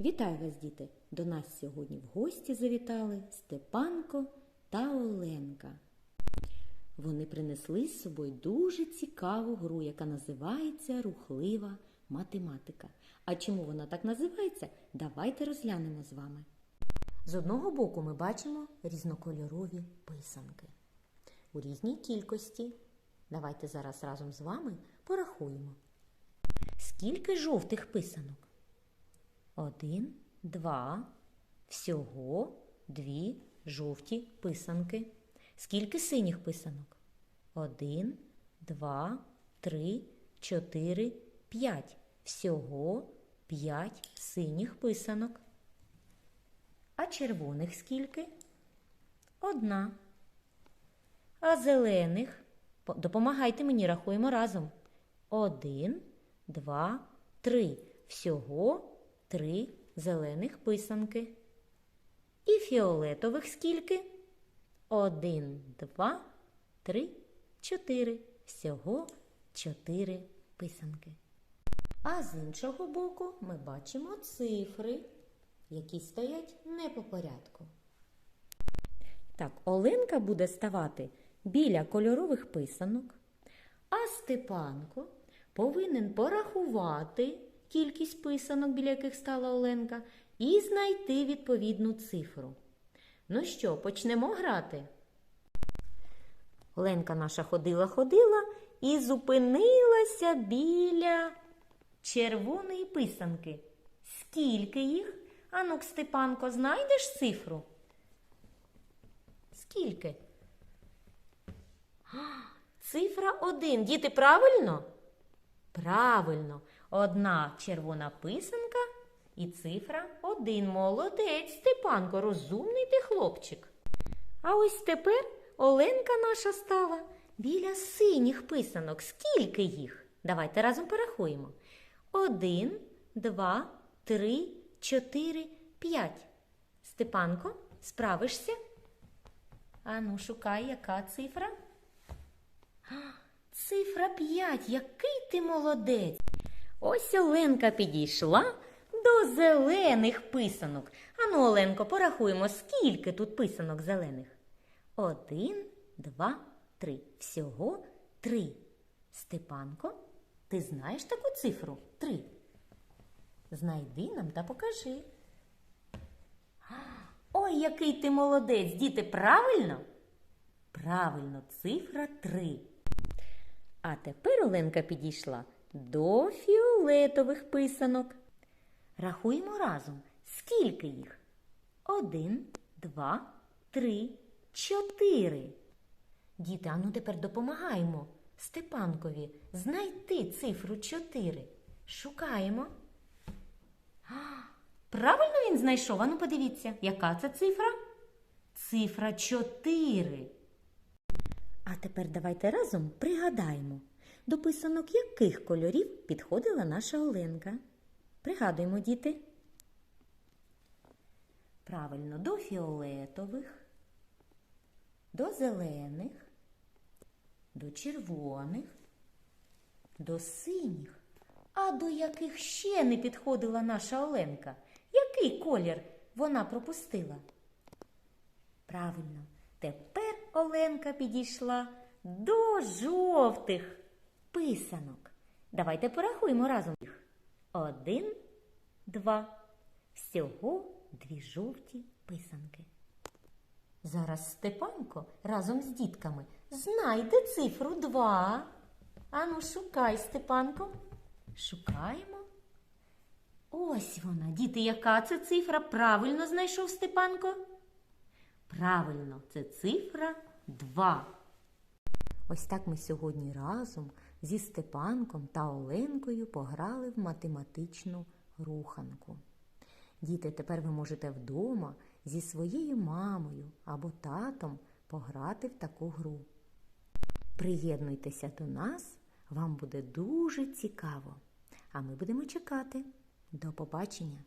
Вітаю вас, діти! До нас сьогодні в гості завітали Степанко та Оленка. Вони принесли з собою дуже цікаву гру, яка називається Рухлива математика. А чому вона так називається? Давайте розглянемо з вами. З одного боку ми бачимо різнокольорові писанки у різній кількості. Давайте зараз разом з вами порахуємо. Скільки жовтих писанок? Один, два, всього дві жовті писанки. Скільки синіх писанок? Один, два, три, чотири, п'ять. Всього п'ять синіх писанок. А червоних скільки? Одна. А зелених? Допомагайте мені, рахуємо разом. Один, два, три. Всього три зелених писанки. І фіолетових скільки? Один, два, три, чотири. Всього чотири писанки. А з іншого боку ми бачимо цифри, які стоять не по порядку. Так, Оленка буде ставати біля кольорових писанок, а Степанко повинен порахувати кількість писанок, біля яких стала Оленка, і знайти відповідну цифру. Ну що, почнемо грати? Оленка наша ходила-ходила і зупинилася біля червоної писанки. Скільки їх? Анук, Степанко, знайдеш цифру? Скільки? Цифра один. Діти, правильно? Правильно. Одна червона писанка і цифра один. Молодець, Степанко, розумний ти хлопчик. А ось тепер Оленка наша стала біля синіх писанок. Скільки їх? Давайте разом порахуємо. Один, два, три, чотири, п'ять. Степанко, справишся? Ану, шукай, яка цифра? Цифра 5. Який ти молодець. Ось Оленка підійшла до зелених писанок. Ану, Оленко, порахуємо, скільки тут писанок зелених. Один, два, три. Всього три. Степанко, ти знаєш таку цифру? Три. Знайди нам та покажи. Ой, який ти молодець, діти, правильно? Правильно, цифра 3. А тепер Оленка підійшла до фіолетових писанок. Рахуємо разом. Скільки їх? Один, два, три, чотири. Діти, а ну тепер допомагаємо Степанкові знайти цифру 4. Шукаємо. А, Правильно він знайшов? Ану подивіться, яка це цифра? Цифра 4. А тепер давайте разом пригадаємо, до писанок яких кольорів підходила наша Оленка. Пригадуємо, діти. Правильно, до фіолетових, до зелених, до червоних, до синіх. А до яких ще не підходила наша Оленка? Який колір вона пропустила? Правильно, тепер Оленка підійшла до жовтих писанок. Давайте порахуємо разом їх. Один, два. Всього дві жовті писанки. Зараз Степанко разом з дітками знайде цифру два. Ану, шукай, Степанко. Шукаємо. Ось вона, діти, яка це цифра? Правильно знайшов Степанко? Правильно, це цифра 2. Ось так ми сьогодні разом зі Степанком та Оленкою пограли в математичну руханку. Діти, тепер ви можете вдома зі своєю мамою або татом пограти в таку гру. Приєднуйтеся до нас, вам буде дуже цікаво. А ми будемо чекати. До побачення!